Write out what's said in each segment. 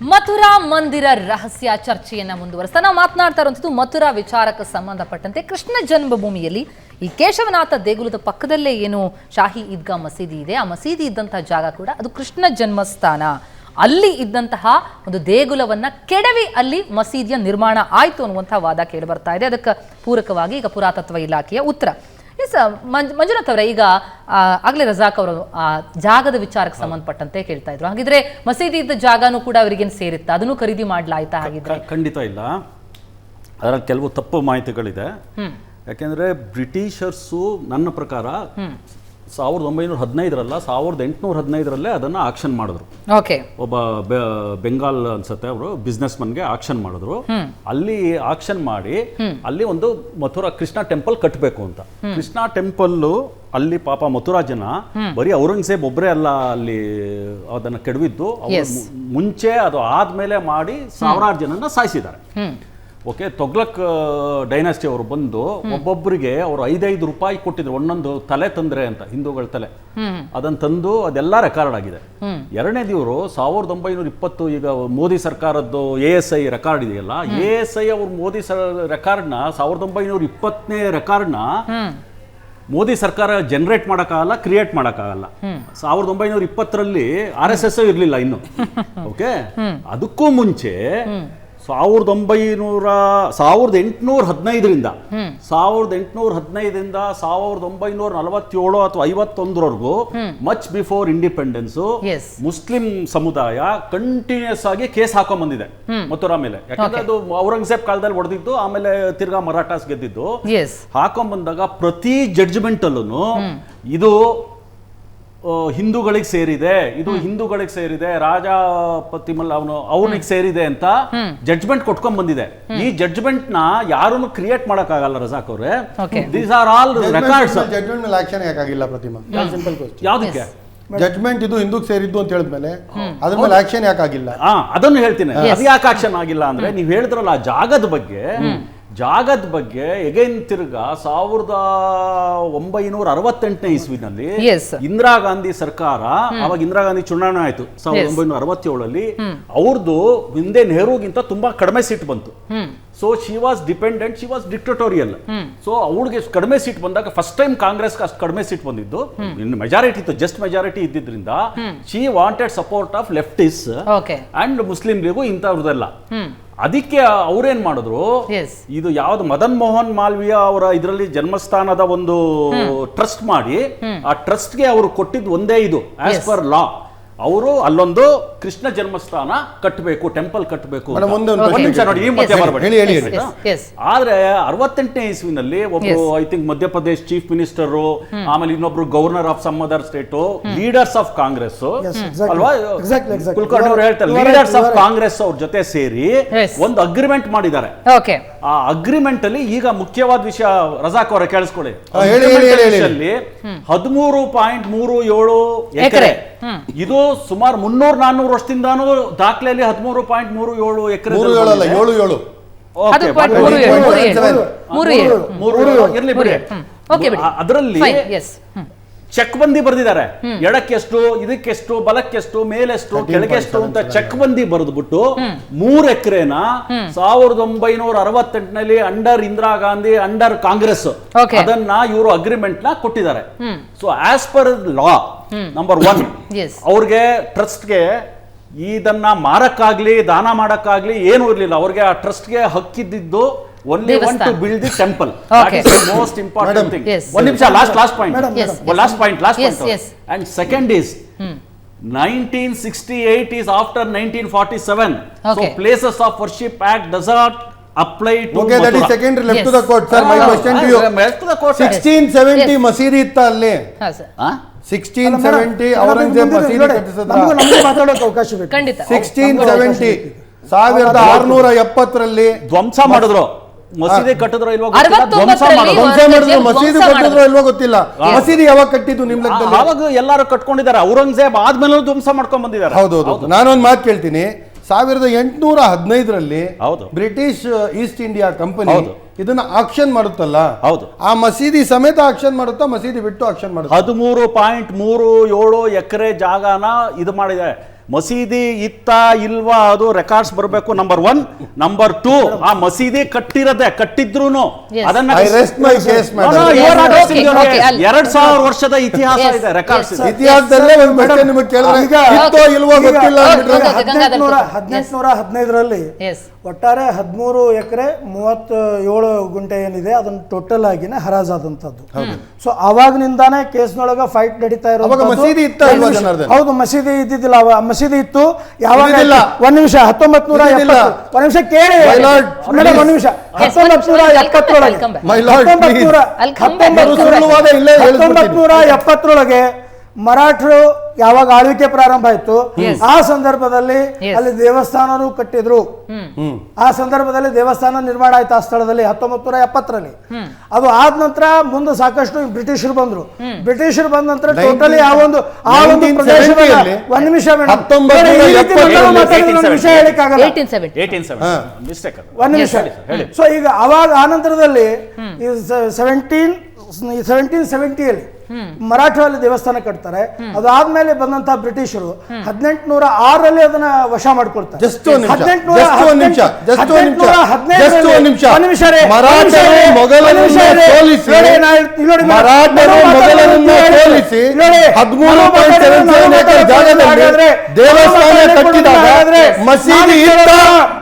ಮಥುರಾ ಮಂದಿರ ರಹಸ್ಯ ಚರ್ಚೆಯನ್ನ ಮುಂದುವರಿಸ್ತಾ ನಾವು ಮಾತನಾಡ್ತಾ ಇರುವಂಥದ್ದು ಮಥುರಾ ವಿಚಾರಕ್ಕೆ ಸಂಬಂಧಪಟ್ಟಂತೆ ಕೃಷ್ಣ ಜನ್ಮಭೂಮಿಯಲ್ಲಿ ಈ ಕೇಶವನಾಥ ದೇಗುಲದ ಪಕ್ಕದಲ್ಲೇ ಏನು ಶಾಹಿ ಈದ್ಗಾ ಮಸೀದಿ ಇದೆ. ಆ ಮಸೀದಿ ಇದ್ದಂತಹ ಜಾಗ ಕೂಡ ಅದು ಕೃಷ್ಣ ಜನ್ಮಸ್ಥಾನ. ಅಲ್ಲಿ ಇದ್ದಂತಹ ಒಂದು ದೇಗುಲವನ್ನ ಕೆಡವಿ ಅಲ್ಲಿ ಮಸೀದಿಯ ನಿರ್ಮಾಣ ಆಯಿತು ಅನ್ನುವಂತಹ ವಾದ ಕೇಳಿ ಬರ್ತಾ ಇದೆ. ಅದಕ್ಕೆ ಪೂರಕವಾಗಿ ಈಗ ಪುರಾತತ್ವ ಇಲಾಖೆಯ ಉತ್ತರ. ಎಸ್ ಮಂಜ್ ಮಂಜುನಾಥ್ ಅವರೇ ಈಗ ಆಗ್ಲೇ ರಜಾಕ್ ಅವರು ಆ ಜಾಗದ ವಿಚಾರಕ್ಕೆ ಸಂಬಂಧಪಟ್ಟಂತೆ ಕೇಳ್ತಾ ಇದ್ರು. ಹಾಗಿದ್ರೆ ಮಸೀದಿ ಇದ್ದ ಜಾಗನೂ ಕೂಡ ಅವರಿಗೇನು ಸೇರಿತ್ತು? ಅದನ್ನು ಖರೀದಿ ಮಾಡ್ಲಾಯ್ತಾ ಹಾಗಿದ್ರೆ? ಖಂಡಿತ ಇಲ್ಲ. ಅದರಲ್ಲಿ ಕೆಲವು ತಪ್ಪು ಮಾಹಿತಿಗಳಿದೆ. ಯಾಕೆಂದ್ರೆ ಬ್ರಿಟಿಷರ್ಸು ನನ್ನ ಪ್ರಕಾರ ಸಾವಿರದ ಒಂಬೈನೂರ ಹದಿನೈದರಲ್ಲ ಸಾವಿರದ ಎಂಟುನೂರ ಹದಿನೈದರಲ್ಲೇ ಅದನ್ನು ಆಕ್ಷನ್ ಮಾಡಿದ್ರು. ಓಕೆ ಒಬ್ಬ ಬೆಂಗಾಲ್ ಅನ್ಸುತ್ತೆ ಅವರು ಬಿಸ್ನೆಸ್ ಮನ್ಗೆ ಆಕ್ಷನ್ ಮಾಡಿದ್ರು ಅಲ್ಲಿ ಆಕ್ಷನ್ ಮಾಡಿ ಅಲ್ಲಿ ಒಂದು ಮಥುರಾ ಕೃಷ್ಣ ಟೆಂಪಲ್ ಕಟ್ಟಬೇಕು ಅಂತ. ಕೃಷ್ಣ ಟೆಂಪಲ್ ಅಲ್ಲಿ ಪಾಪ ಮಥುರಾ ಜನ ಬರೀ ಔರಂಗಜೇಬ್ ಒಬ್ಬರೇ ಅಲ್ಲ ಅಲ್ಲಿ ಅದನ್ನ ಕೆಡವಿದ್ದು ಅವ್ರು ಮುಂಚೆ ಅದು ಆದ್ಮೇಲೆ ಮಾಡಿ ಸಾವಿರಾರು ಜನನ ಸಾಯಿಸಿದ್ದಾರೆ. ಓಕೆ ತೊಗ್ಲಕ್ ಡೈನಾಸ್ಟಿ ಅವರು ಬಂದು ಒಬ್ಬೊಬ್ಬರಿಗೆ ಅವರು ಐದೈದು ರೂಪಾಯಿ ಕೊಟ್ಟಿದ್ರು ಒಂದೊಂದು ತಲೆ ತಂದ್ರೆ ಅಂತ ಹಿಂದೂಗಳ ತಲೆ. ಅದನ್ನ ತಂದು ಅದೆಲ್ಲ ರೆಕಾರ್ಡ್ ಆಗಿದೆ. ಎರಡನೇದಿವರು ಸಾವಿರದ ಒಂಬೈನೂರ ಇಪ್ಪತ್ತು ಈಗ ಮೋದಿ ಸರ್ಕಾರದ್ದು ಎ ಎಸ್ ಐ ರೆಕಾರ್ಡ್ ಇದೆಯಲ್ಲ ಎ ಎಸ್ ಐ ಅವ್ರ ಮೋದಿ ರೆಕಾರ್ಡ್ನ ಸಾವಿರದ ಒಂಬೈನೂರ ಇಪ್ಪತ್ತನೇ ರೆಕಾರ್ಡ್ನ ಮೋದಿ ಸರ್ಕಾರ ಜನರೇಟ್ ಮಾಡೋಕ್ಕಾಗಲ್ಲ ಕ್ರಿಯೇಟ್ ಮಾಡೋಕ್ಕಾಗಲ್ಲ. ಸಾವಿರದ ಒಂಬೈನೂರ ಇಪ್ಪತ್ತರಲ್ಲಿ ಆರ್ ಎಸ್ ಎಸ್ ಇರಲಿಲ್ಲ ಇನ್ನು. ಓಕೆ? ಅದಕ್ಕೂ ಮುಂಚೆ ಸಾವಿರದ ಒಂಬೈನೂರ ಸಾವಿರದ ಎಂಟುನೂರ ಹದಿನೈದರಿಂದ. ಸಾವಿರದ ಎಂಟುನೂರ ಹದಿನೈದರಿಂದ ಸಾವಿರದ ಒಂಬೈನೂರ ನಲವತ್ತೇಳು ಅಥವಾ ಐವತ್ತೊಂದರವರೆಗೂ ಮಚ್ ಬಿಫೋರ್ ಇಂಡಿಪೆಂಡೆನ್ಸು ಮುಸ್ಲಿಂ ಸಮುದಾಯ ಕಂಟಿನ್ಯೂಸ್ ಆಗಿ ಕೇಸ್ ಹಾಕೊಂಡ್ ಬಂದಿದೆ. ಮಥುರಾ ಮೇಲೆ ಯಾಕಂದ್ರೆ ಅದು ಔರಂಗಜೇಬ್ ಕಾಲದಲ್ಲಿ ಹೊಡೆದಿದ್ದು ಆಮೇಲೆ ತಿರ್ಗಾ ಮರಾಠಾಸ್ ಗೆದ್ದಿದ್ದು. ಹಾಕೊಂಡ್ ಬಂದಾಗ ಪ್ರತಿ ಜಡ್ಜ್ಮೆಂಟ್ ಅಲ್ಲೂ ಇದು ಹಿಂದೂಗಳಿಗೆ ಸೇರಿದೆ ಇದು ಹಿಂದೂಗಳಿಗೆ ಸೇರಿದೆ ರಾಜ ಪತಿಮಲ್ ಅವನು ಅವನಿಗೆ ಸೇರಿದೆ ಅಂತ ಜಡ್ಜ್ಮೆಂಟ್ ಕೊಟ್ಕೊಂಡ್ ಬಂದಿದೆ. ಈ ಜಡ್ಜ್ಮೆಂಟ್ನ ಯಾರನ್ನು ಕ್ರಿಯೇಟ್ ಮಾಡಕ್ಕಾಗಲ್ಲ ರಜಾಕ್ ಅವ್ರೆ. These are all records judgment ಮೇಲೆ ಆಕ್ಷನ್ ಯಾಕಾಗಿಲ್ಲ ಪ್ರತಿಮಾ ಸಿಂಪಲ್ ಯಾವ್ದಕ್ಕೆ? ಜಡ್ಜ್ಮೆಂಟ್ ಇದು ಹಿಂದೂಗ್ ಸೇರಿದ್ದು ಅಂತ ಹೇಳಿದ್ಮೇಲೆ ಅದ್ರ ಮೇಲೆ ಆಕ್ಷನ್ ಯಾಕಾಗಿಲ್ಲ ಹಾ ಅದನ್ನು ಹೇಳ್ತೀನಿ. ಅದು ಯಾಕೆ ಆಕ್ಷನ್ ಆಗಿಲ್ಲ ಅಂದ್ರೆ ನೀವು ಹೇಳಿದ್ರಲ್ಲ ಆ ಜಾಗದ ಬಗ್ಗೆ ಜಾಗದ ಬಗ್ಗೆ ಎಗೈನ್ ತಿರ್ಗಾ ಸಾವಿರದ ಒಂಬೈನೂರ ಅರವತ್ತೆಂಟನೇ ಇಸ್ವಿನಲ್ಲಿ ಇಂದಿರಾ ಗಾಂಧಿ ಸರ್ಕಾರ ಅವಾಗ ಇಂದಿರಾ ಗಾಂಧಿ ಚುನಾವಣೆ ಆಯ್ತು ಸಾವಿರದ. ಒಂಬೈನೂರ ಅರವತ್ತೇಳಲ್ಲಿ ಅವ್ರದ್ದು ಹಿಂದೆ ನೆಹರುಗಿಂತ ತುಂಬಾ ಕಡಿಮೆ ಸೀಟ್ ಬಂತು. So she was dependent she was dictatorial so ಅವಳಿಗೆ ಕಡಿಮೆ ಸೀಟ್ ಬಂದಾಗ ಫಸ್ಟ್ ಟೈಮ್ ಕಾಂಗ್ರೆಸ್ ಅಷ್ಟು ಕಡಿಮೆ ಸೀಟ್ ಬಂದಿದ್ದು. ಇನ್ನು ಮೆಜಾರಿಟಿ ಇತ್ತು just majority ಇದ್ದಿದ್ರಿಂದ she wanted support of leftists and Muslim league ಇಂಥವ್ರದೆಲ್ಲ. ಅದಕ್ಕೆ ಅವ್ರೇನ್ ಮಾಡಿದ್ರು? ಇದು ಯಾವ್ದು ಮದನ್ ಮೋಹನ್ ಮಾಲ್ವಿಯಾ ಅವರ ಇದರಲ್ಲಿ ಜನ್ಮಸ್ಥಾನದ ಒಂದು ಟ್ರಸ್ಟ್ ಮಾಡಿ ಆ ಟ್ರಸ್ಟ್ಗೆ ಅವರು ಕೊಟ್ಟಿದ್ದು ಒಂದೇ ಇದು ಆಸ್. ಪರ್ ಲಾ ಅವರು ಅಲ್ಲೊಂದು ಕೃಷ್ಣ ಜನ್ಮಸ್ಥಾನ ಕಟ್ಟಬೇಕು ಟೆಂಪಲ್ ಕಟ್ಟಬೇಕು ನಿಮಿಷ ನೋಡಿ ಈ ಮಧ್ಯೆ. ಬರ್ಬೇಡಿ. ಆದ್ರೆ ಅರವತ್ತೆಂಟನೇ ಇಸ್ವಿನಲ್ಲಿ ಒಬ್ಬ. I think Madhya Pradesh chief minister ಆಮೇಲೆ ಇನ್ನೊಬ್ರು governor of some other state leaders of Congress ಅಲ್ವಾ. ಕುಲಕರ್ಣಿ ಅವರು ಹೇಳ್ತಾರೆ ಲೀಡರ್ಸ್ ಆಫ್. ಕಾಂಗ್ರೆಸ್ ಅವ್ರ ಜೊತೆ ಸೇರಿ. ಒಂದು ಅಗ್ರಿಮೆಂಟ್ ಮಾಡಿದ್ದಾರೆ ಓಕೆ ಆ ಅಗ್ರಿಮೆಂಟ್ ಅಲ್ಲಿ ಈಗ ಮುಖ್ಯವಾದ ವಿಷಯ ರಜಾಕ್ ಅವರ ಕೇಳಿಸ್ಕೊಳ್ಳಿ ಹದಿಮೂರು ಪಾಯಿಂಟ್ ಮೂರು ಏಳು ಎಕರೆ. ಇದು ಸುಮಾರು ಮುನ್ನೂರ್ ನಾನ್ನೂರು ವರ್ಷದಿಂದಾನು ದಾಖಲೆಯಲ್ಲಿ ಹದಿಮೂರು ಪಾಯಿಂಟ್ ಮೂರು ಏಳು ಎಕರೆ ಮೂರು ಏಳು ಮೂರು ಏಳು, ಏಳು. ಅದರಲ್ಲಿ. ಚೆಕ್ ಬಂದಿ ಬರೆದಿದ್ದಾರೆ. ಎಡಕ್ಕೆಷ್ಟು ಇದಕ್ಕೆಷ್ಟು ಬಲಕ್ಕೆಷ್ಟು ಮೇಲೆಷ್ಟು ಕೆಳಗೆಷ್ಟು ಅಂತ ಚೆಕ್ ಬಂದಿ ಬರೆದ್ಬಿಟ್ಟು ಮೂರ್ ಎಕರೆನ ಸಾವಿರದ ಒಂಬೈನೂರ ಅರವತ್ತೆಂಟನಲ್ಲಿ ಅಂಡರ್ ಇಂದಿರಾ ಗಾಂಧಿ ಅಂಡರ್ ಕಾಂಗ್ರೆಸ್. ಅದನ್ನ ಇವರು ಅಗ್ರಿಮೆಂಟ್ನ ಕೊಟ್ಟಿದ್ದಾರೆ. So as per law number one. ಅವ್ರಿಗೆ ಟ್ರಸ್ಟ್ಗೆ ಇದನ್ನ ಮಾರಕ್ಕಾಗ್ಲಿ ದಾನ ಮಾಡಕ್ಕಾಗ್ಲಿ ಏನು ಇರ್ಲಿಲ್ಲ ಅವ್ರಿಗೆ ಆ ಟ್ರಸ್ಟ್ಗೆ ಹಕ್ಕಿದ್ದು only one to bill build the temple Okay. Most important. Thing. ಒಂದ್ ನಿಮಿಷ last last point. Last point last point. And second is nineteen sixty eight is after nineteen forty seven so Okay. Places of apply to okay that is secondary left to the. Court sir my question to you left to the court, sir. Sixteen seventy Yes. ಮಸೀದಿ ಇತ್ತ ಅಲ್ಲಿ? ಹಾ sir sixteen ಅಲ್ಲ, madam, seventy Aurangzeb ಮಸೀದಿ ಕಟ್ಟಿಸಿದ? ನಮಗೂ ನಮಗೂ ಮಾತಾಡೋಕೆ ಅವಕಾಶ ಬೇಕು. ಖಂಡಿತ. Sixteen seventy. ಸಾವಿರದ ಆರುನೂರ ಎಪ್ಪತ್ತರಲ್ಲಿ ಧ್ವಂಸ ಮಾಡಿದ್ರು. ಮಸೀದಿ ಕಟ್ಟಿದ್ರು ಇಲ್ವೋ ಗೊತ್ತಿಲ್ಲ, ಧ್ವಂಸ ಅರವತ್ತೊಂಬತ್ತರಲ್ಲಿ ಮಾಡಿದ್ರು. ಧ್ವಂಸ ಮಾಡಿದ್ರು ಧ್ವಂಸ ಮಸೀದಿ ಕಟ್ಟಿದ್ರೋ ಇಲ್ವೋ ಗೊತ್ತಿಲ್ಲ. ಮಸೀದಿ ಯಾವಾಗ ಕಟ್ಟಿದ್ದು ನಿಮ್ ಲೆಕ್ಕದಲ್ಲಿ? ಆವಾಗ ಎಲ್ಲರೂ ಕಟ್ಕೊಂಡಿದ್ದಾರೆ. ಔರಂಗಜೇಬ್ ಆದ್ಮೇಲೆ ಧ್ವಂಸ ಮಾಡ್ಕೊಂಡ್ ಬಂದಿದ್ದಾರೆ. ಹೌದೌದು ನಾನೊಂದು ಮಾತು ಕೇಳ್ತೀನಿ. ಸಾವಿರದ ಎಂಟುನೂರ ಹದಿನೈದರಲ್ಲಿ ಹೌದು. British East India company. ಇದನ್ನ ಆಕ್ಷನ್ ಮಾಡುತ್ತಲ್ಲ ಹೌದು. ಆ ಮಸೀದಿ ಸಮೇತ ಆಕ್ಷನ್ ಮಾಡುತ್ತಾ ಮಸೀದಿ ಬಿಟ್ಟು ಆಕ್ಷನ್ ಮಾಡುತ್ತೆ ಹದಿಮೂರು ಪಾಯಿಂಟ್ ಮೂರು ಏಳು ಎಕರೆ ಜಾಗನ ಇದು ಮಾಡಿದೆ ಮಸೀದಿ ಇತ್ತ ಇಲ್ವಾ ಅದು ರೆಕಾರ್ಡ್ಸ್ ಬರಬೇಕು? ನಂಬರ್ ಒನ್ ನಂಬರ್ ಟೂ ಆ ಮಸೀದಿ ಕಟ್ಟಿರದೆ ಕಟ್ಟಿದ್ರು. ಅದನ್ನ ಎರಡ್ ಸಾವಿರ ವರ್ಷದ ಇತಿಹಾಸ ಇದೆ ರೆಕಾರ್ಡ್ಸ್ ಇತಿಹಾಸದಲ್ಲೇ ನಿಮಗೆ ಕೇಳಿದ್ರೆ ಹದಿನೆಂಟುನೂರ ಹದಿನೈದರಲ್ಲಿ ಎಸ್ ಒಟ್ಟಾರೆ ಹದಿಮೂರು ಎಕರೆ ಮೂವತ್ತ ಏಳು ಗುಂಟೆ ಏನಿದೆ ಅದನ್ನ ಟೋಟಲ್ ಆಗಿನೇ ಹರಾಜಾದಂಥದ್ದು ಸೊ ಅವಾಗಿನಿಂದಾನೇ ಕೇಸ್ನೊಳಗ ಫೈಟ್ ನಡೀತಾ ಇರೋದು ಅವಾಗ ಮಸೀದಿ ಇತ್ತ ಅಲ್ವಾ ಜನಾರ್ದನ್? ಹೌದು ಮಸೀದಿ ಇದ್ದಿದ್ದಿಲ್ಲ. ಅವ ಮಸೀದಿ ಇತ್ತು. ಯಾವಾಗ ಇಲ್ಲ ಒಂದ್ ನಿಮಿಷ ಹತ್ತೊಂಬತ್ ನೂರ. ಒಂದ್ ನಿಮಿಷ ಕೇಳಿ. ಒಂದ್ ನಿಮಿಷ. ಹತ್ತೊಂಬತ್ ನೂರ ಎಪ್ಪತ್ತರೊಳಗೆ. ಹತ್ತೊಂಬತ್ ನೂರ ಎಪ್ಪತ್ತರೊಳಗೆ ಮರಾಠರು ಯಾವಾಗ ಆಳ್ವಿಕೆ ಪ್ರಾರಂಭ ಆಯ್ತು ಆ ಸಂದರ್ಭದಲ್ಲಿ ಅಲ್ಲಿ ದೇವಸ್ಥಾನನೂ ಕಟ್ಟಿದ್ರು. ಆ ಸಂದರ್ಭದಲ್ಲಿ ದೇವಸ್ಥಾನ ನಿರ್ಮಾಣ ಆಯ್ತು ಆ ಸ್ಥಳದಲ್ಲಿ ಹತ್ತೊಂಬತ್ತು ನೂರ ಎಪ್ಪತ್ತರಲ್ಲಿ. ಅದು ಆದ ನಂತರ ಮುಂದೆ ಸಾಕಷ್ಟು ಬ್ರಿಟಿಷರು ಬಂದ್ರು. ಬ್ರಿಟಿಷರು ಬಂದ ನಂತರ ಟೋಟಲಿ ಆ ಒಂದು ಆ ಒಂದು 1970 ಪ್ರದೇಶವನ್ನ ಒಂದ್ ನಿಮಿಷ ವಿಷಯ ಹೇಳಿಕ್ಕಾಗಲ್ಲ. ಒಂದ್ ನಿಮಿಷ. ಹೇಳಿ. ಸೊ ಈಗ ಅವಾಗ ಆ ನಂತರದಲ್ಲಿ ಸೆವೆಂಟೀನ್ ಸೆವೆಂಟೀನ್ ಸೆವೆಂಟಿಯಲ್ಲಿ ಮರಾಠರಲ್ಲಿ ದೇವಸ್ಥಾನ ಕಟ್ತಾರೆ. ಅದಾದ್ಮೇಲೆ ಬಂದಂತಹ ಬ್ರಿಟಿಷರು ಹದಿನೆಂಟುನೂರ ಆರಲ್ಲಿ ಅದನ್ನ ವಶ ಮಾಡ್ಕೊಳ್ತಾರೆ. ದೇವಸ್ಥಾನ ಕಟ್ಟಿದಾಗ ಮಸೀದಿ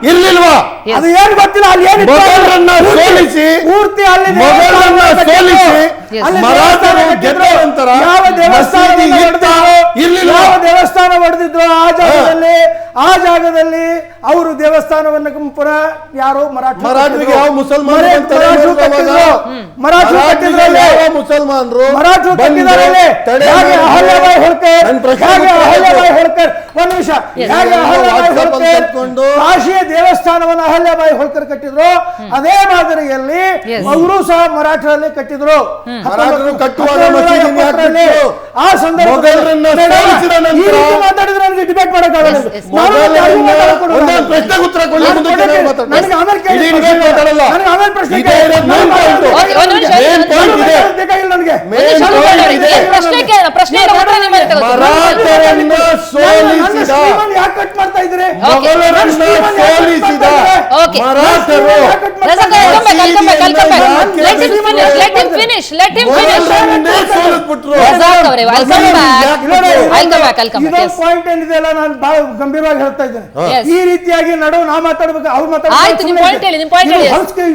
ಇರ್ಲಿಲ್ವಾ. ಅದು ಏನು ಗೊತ್ತಿಲ್ಲ ಅಲ್ಲಿ ಏನು ಪೂರ್ತಿ- ಸೋಲಿಸಿ, ಪೂರ್ತಿ ಅಲ್ಲಿ ಸೋಲಿಸಿ, ಮರಾಠರು ದೇವಸ್ಥಾನ ಗೆದ್ದ ನಂತರ ಯಾವ ದೇವಸ್ಥಾನ ದೇವಸ್ಥಾನ ಹೊಡೆದಿದ್ರು ಆ ಜಾಗದಲ್ಲಿ ಆ ಜಾಗದಲ್ಲಿ ಅವರು ದೇವಸ್ಥಾನವನ್ನು ಪುನಃ ಯಾರು ಮರಾಠ ಮರಾಠರಿಗೆ ಯಾವ ಬಂತಾರೆ ಮರಾಠರು ಮುಸಲ್ಮಾನರು ಮರಾಠರು ಹೇಗೆ ಮಾಡಿ- ಹೋಳ್ಕರ್ ಉತ್ತರ ಹೋಳ್ಕರ್. ಒಂದ್ ನಿಮಿಷ. ಹೇಗೆ ಅಹಲ್ಯಾಬಾಯಿ ಹೋಳ್ಕರ್ ಕಾಶಿಯ ದೇವಸ್ಥಾನವನ್ನು ಅಹಲ್ಯಾಬಾಯಿ ಹೊಳ್ಕರ್ ಕಟ್ಟಿದ್ರು. ಅದೇ ಮಾದರಿಯಲ್ಲಿ. ಅವರು ಸಹ ಮರಾಠರಲ್ಲಿ ಕಟ್ಟಿದ್ರು. ಮರಾಠರು ಕಟ್ಟುವಾಗ ಕಟ್ಟಿದ್ರು? ಆ ಸಂದರ್ಭದಲ್ಲಿ ಮೊಘಲರನ್ನ ಸೋಲಿಸಿದ ನಂತರ ಮಾತಾಡಿದ್ರೆ ನನಗೆ ಡಿಬೇಟ್ ಮಾಡಕ್ಕಾಗಲ್ಲ Yes, yes. ನಾನು ಪ್ರಶ್ನೆಗೆ ಉತ್ತರ ಕೊಡಿ, ನಾನು ಮುಂದಕ್ಕೆ ಕೊಡಕ್ಕೆ- ನಾನು ನನಗೆ ಆಮೇಲೆ ಕೇಳಿ ಇಡೀ ಪ್ರಶ್ನೆ debate ಮಾತಾಡಲ್ಲ. ನನಗೆ ಆಮೇಲೆ ಪ್ರಶ್ನೆ ಇದೇ ಕೇಳಿ. ಇರೋದು ನಾನು point. ಮಾತಾಡ್ತೀನಿ. ಒಂದು ನಿಮಿಷ, Main ಒಂದು point ನಿಮಿಷ. ಇದೆ. ಬೇಕಾಗಿಲ್ಲ ನನಗೆ Main ನಾನು point ಮಾತಾಡ್ತೀನಿ. ಇದೆ. ಪ್ರಶ್ನೆ ಕೇಳ ಪ್ರಶ್ನೆ ಉತ್ತರ ನಿಮ್ಮಲ್ಲಿ ತಗೊಳ್ತೀನಿ. ಮರಾಠರನ್ನ ನನ್ನ ಸೋಲಿಸಿದ ಶ್ರೀಮನ್ ಯಾಕೆ ಕಟ್ ಮಾಡ್ತಾ ಮೊಘಲರನ್ನ ಸೋಲಿಸಿದ Okay. ಮರಾಠರು ಯಾಕೆ ಕಟ್ ಮಾಡ್ತಾ Razak, I'll come back, I'll come back, Let him finish, let him finish, let him finish. Razak ಅವರೇ, I'll come back. back, back, yes. Point ಏನಿದೆ ಅಲ್ಲ ನಾನು ಬಹಳ ಗಂಭೀರವಾಗಿ ಹೇಳ್ತಾ ಇದ್ದೇನೆ Yes. ಈ ರೀತಿಯಾಗಿ ನಡು ನಾ ಮಾತಾಡ್ಬೇಕು ಅವ್ರು ಮಾತಾಡ್ಬೇಕು ಆಯ್ತು, ನಿಮ್ point ಹೇಳಿ, ನಿಮ್ point ಹೇಳಿ.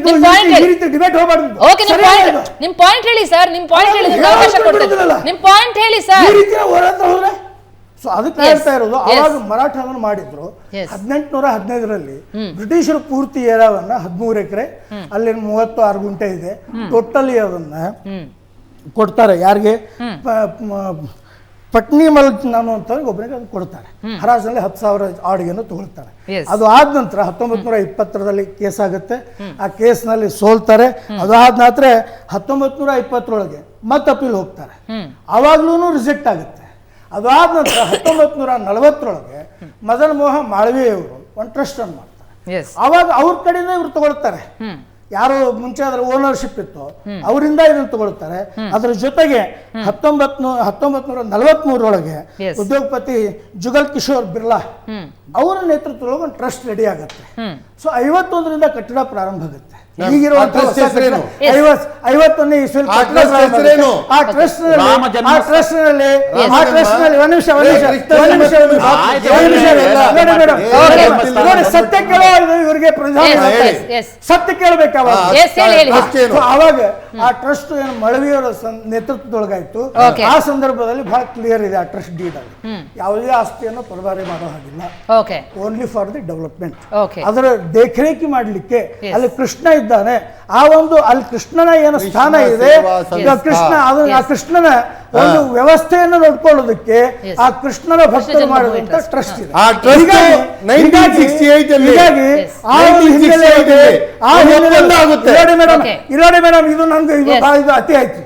ನಿಮ್ point ಈ ಹೇಳಿ. ರೀತಿ ಡಿಬೇಟ್ ಹೋಗ್ಬಾರ್ದು ಓಕೆ ನಿಮ್ ಪಾಯಿಂಟ್ ಇದು. ನಿಮ್ ಪಾಯಿಂಟ್ ಹೇಳಿ ಸರ್ ನಿಮ್ ಪಾಯಿಂಟ್ ಹೇಳಿ ನಿಮ್ಗೆ ನಿಮ್ಮ ಅವಕಾಶ ಕೊಡ್ತೇನೆ ಬಿಡುದಿಲ್ಲಲ್ಲ? ನಿಮ್ ಪಾಯಿಂಟ್ ಹೇಳಿ ಈ ಸರ್ ರೀತಿ ಹೋರಾಟ ಹೋದ್ರೆ ಸೊ ಅದಕ್ಕೆ. ಹೇಳ್ತಾ ಇರೋದು. ಅವಾಗ ಮರಾಠವನ್ನು ಮಾಡಿದ್ರು. ಹದಿನೆಂಟುನೂರ ಹದಿನೈದರಲ್ಲಿ ಬ್ರಿಟಿಷರು ಪೂರ್ತಿ ಏರಿಯಾವನ್ನ ಹದಿಮೂರು ಎಕರೆ ಅಲ್ಲಿ ಮೂವತ್ತು ಆರು ಗುಂಟೆ ಇದೆ. ಟೋಟಲಿ ಅದನ್ನ ಕೊಡ್ತಾರೆ. ಯಾರಿಗೆ? ಪಟ್ನಿ ಮಲ್ ನಾನು ಅಂತ ಒಬ್ಬರಿಗೆ ಅದು ಕೊಡ್ತಾರೆ. ಹರಾಜಲ್ಲಿ ಹತ್ತು ಸಾವಿರ ಆಡಿಗೆಯನ್ನು ತಗೊಳ್ತಾರೆ. ಅದು ಆದ ನಂತರ ಹತ್ತೊಂಬತ್ತು ನೂರ ಇಪ್ಪತ್ತರಲ್ಲಿ ಕೇಸ್ ಆಗುತ್ತೆ. ಆ ಕೇಸ್ನಲ್ಲಿ ಸೋಲ್ತಾರೆ. ಅದಾದ ನಂತರ ಹತ್ತೊಂಬತ್ತು ನೂರ ಇಪ್ಪತ್ತರೊಳಗೆ ಮತ್ತೆ ಅಪೀಲ್ ಹೋಗ್ತಾರೆ ಆವಾಗ್ಲೂ ರಿಜೆಕ್ಟ್ ಆಗುತ್ತೆ. ಅದಾದ ನಂತರ ಹತ್ತೊಂಬತ್ತು ನೂರ ನಲವತ್ತರೊಳಗೆ ಮದನ್ ಮೋಹನ್ ಮಾಳವಿಯವರು ಒಂದು ಟ್ರಸ್ಟ್ ಅನ್ನು ಮಾಡ್ತಾರೆ. ಅವಾಗ ಅವ್ರ ಕಡೆಯಿಂದ ಇವ್ರು ತಗೊಳ್ತಾರೆ. ಯಾರು ಮುಂಚೆ ಅದರ ಓನರ್ಶಿಪ್ ಇತ್ತು. ಅವರಿಂದ ಇದನ್ನು ತಗೊಳ್ತಾರೆ. ಅದರ ಜೊತೆಗೆ ಹತ್ತೊಂಬತ್ ಹತ್ತೊಂಬತ್ ನೂರ ನಲವತ್ಮೂರರೊಳಗೆ Yes. ಉದ್ಯೋಗಪತಿ ಜುಗಲ್ ಕಿಶೋರ್ ಬಿರ್ಲಾ ಅವರ ನೇತೃತ್ವದೊಳಗೆ ಒಂದು ಟ್ರಸ್ಟ್ ರೆಡಿ ಆಗುತ್ತೆ. ಸೊ ಐವತ್ತೊಂದರಿಂದ ಕಟ್ಟಡ ಪ್ರಾರಂಭ ಆಗುತ್ತೆ. ಐವತ್ತೊಂದನೇ ಇಸ್ವಿಯಲ್ಲಿ ಆ ಟ್ರಸ್ಟ್ ಆ ಟ್ರಸ್ಟ್ನಲ್ಲಿ ಆ ಟ್ರಸ್ಟ್ನಲ್ಲಿ ಒಂದ್ ನಿಮಿಷ ಒಂದ್ ನಿಮಿಷ ಒಂದ್ ನಿಮಿಷ ಒಂದ್ ನಿಮಿಷ. ನೋಡಿ ಸತ್ಯ ಕೇಳೋ ಇವರಿಗೆ. ಸತ್ಯ ಕೇಳಬೇಕು ಅವಾಗ. ಆ ಟ್ರಸ್ಟ್ ಏನು? ಮಳವಿಯವರ ನೇತೃತ್ವದೊಳಗಾಯ್ತು. ಆ ಸಂದರ್ಭದಲ್ಲಿ ಬಹಳ ಕ್ಲಿಯರ್ ಇದೆ ಆ ಟ್ರಸ್ಟ್ ಡೀಡ್ ಅಲ್ಲಿ. ಯಾವುದೇ ಆಸ್ತಿಯನ್ನು ಪರಭಾರೆ ಮಾಡೋ ಹಾಗಿಲ್ಲ. Okay only for the development okay ಅದರ ದೇಖರೇಖಿ ಮಾಡಲಿಕ್ಕೆ. ಅಲ್ಲಿ ಕೃಷ್ಣ ಇದ್ದಾನೆ. ಆ ಒಂದು ಅಲ್ಲಿ ಕೃಷ್ಣನ ಏನು ಸ್ಥಾನ ಇದೆ? ಕೃಷ್ಣ ಅದು ಆ ಕೃಷ್ಣನ ಒಂದು ವ್ಯವಸ್ಥೆಯನ್ನು ನೋಡ್ಕೊಳ್ಳೋದಕ್ಕೆ ಆ ಕೃಷ್ಣನ ಭಕ್ತರು ಮಾಡುವಂತ ಟ್ರಸ್ಟ್ ಇದೆ. ಹೀಗಾಗಿ- 1968 ಅಲ್ಲಿ- ಹೀಗಾಗಿ Yes. ಆ ಹಿನ್ನೆಲೆ 1968 ಆ ಆಗುತ್ತೆ. ನೋಡಿ ಮೇಡಮ್ ಇರೋಡಿ ಮೇಡಮ್ ಇದು ನನ್ಗೆ ಇದು ಬಹಳ ಇದು ಅತಿ ಆಯ್ತು.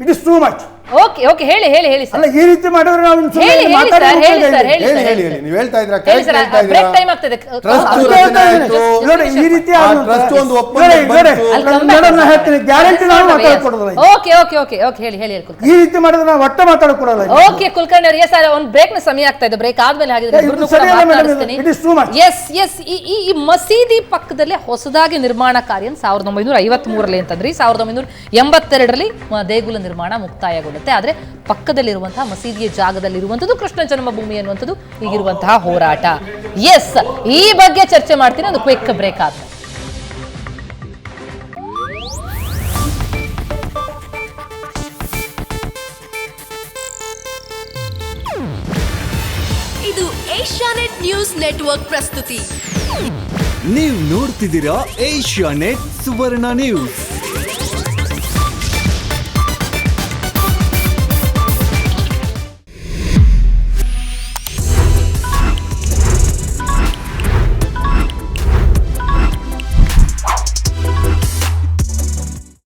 It is too much okay okay ಹೇಳಿ ಹೇಳಿ ಹೇಳಿ ಸರ್ ಅಲ್ಲ ಈ ರೀತಿ ಮಾಡಿದ್ರೆ ನಾವು ಇನ್ನು ಹೇಳಿ, ಹೇಳಿ ಮಾತಾಡಿ ಸರ್, ಹೇಳಿ ಸರ್. ಹೇಳಿ. ಹೇಳಿ ಹೇಳಿ ಹೇಳಿ ನೀವು ಹೇಳ್ತಾ ಇದ್ರ ಹೇಳಿ ಸರ್ ಹೇಳ್ತಾ ಬ್ರೇಕ್ ಟೈಮ್ ಇದ್ದೀರಾ ಆಗ್ತದೆ ಟ್ರಸ್ಟ್ ಅದು ರಚನೆ ಹೇಳ್ತಾ ಇದ್ದೀನಿ. ಆಯ್ತು. ನೋಡಿ ಈ ರೀತಿ ಆ ಒಂದು ಒಪ್ಪಂದ ನೋಡಿ, ನೋಡಿ, ಬಂತು. I'll come ಮೇಡಮ್ ನಾನು ಹೇಳ್ತೀನಿ ಗ್ಯಾರಂಟಿ ನಾವು ಮಾತಾಡ್ಕೊಡೋದಿಲ್ಲ ಮಾತಾಡಕ್ ಓಕೆ ಓಕೆ ಓಕೆ ಓಕೆ ಹೇಳಿ ಹೇಳಿ ಹೇಳಿ ಕುಲಕರ್ಣಿ ಈ ರೀತಿ ಮಾಡಿದ್ರೆ ನಾವು ಒಟ್ಟೆ ಮಾತಾಡ್ಕೊಡಲ್ಲ ಓಕೆ ಕುಲ್ಕರ್ಣಿ ಅವ್ರಿಗೆ ಸರ್ ಒಂದು ಬ್ರೇಕ್ನ ಸಮಯ ಆಗ್ತಾ ಇದೆ ಬ್ರೇಕ್ ಆದ್ಮೇಲೆ ಹಾಗಿದ್ರೆ ಇದು ಇಬ್ರನ್ನೂ ಸರಿಯಲ್ಲ ಕೂಡ madam ಇದು. ಮಾತಾಡಿಸ್ತೀನಿ. It is too much. Yes yes ಈ ಈ- ಈ ಮಸೀದಿ ಪಕ್ಕದಲ್ಲೇ ಹೊಸದಾಗಿ ನಿರ್ಮಾಣ ಕಾರ್ಯ ಸಾವಿರದ ಒಂಬೈನೂರ ಐವತ್ತ್ ಮೂರಲ್ಲಿ ಅಂತಂದ್ರಿ ಸಾವಿರದ ಒಂಬೈನೂರ ಎಂಬತ್ತೆರಡರಲ್ಲಿ ಮ- ದೇಗುಲ ನಿರ್ಮಾಣ ಮುಕ್ತಾಯಗೊಳ್ಳುತ್ತೆ ಆದರೆ ಪಕ್ಕದಲ್ಲಿರುವಂತಹ ಮಸೀದಿಯ ಜಾಗದಲ್ಲಿರುವಂಥದ್ದು ಕೃಷ್ಣ ಜನ್ಮಭೂಮಿ ಅನ್ನುವಂಥದ್ದು ಈಗಿರುವಂತಹ ಹೋರಾಟ. ಎಸ್ ಈ ಬಗ್ಗೆ ಚರ್ಚೆ ಮಾಡ್ತೀನಿ. ಒಂದು ಕ್ವಿಕ್ ಬ್ರೇಕ್ ಆದ ಇದು ಏಷ್ಯಾನೆಟ್ ನ್ಯೂಸ್ ನೆಟ್ವರ್ಕ್ ಪ್ರಸ್ತುತಿ. ನೀವು ನೋಡ್ತಿದ್ದೀರಾ ಏಷ್ಯಾ ನೆಟ್ ಸುವರ್ಣ ನ್ಯೂಸ್.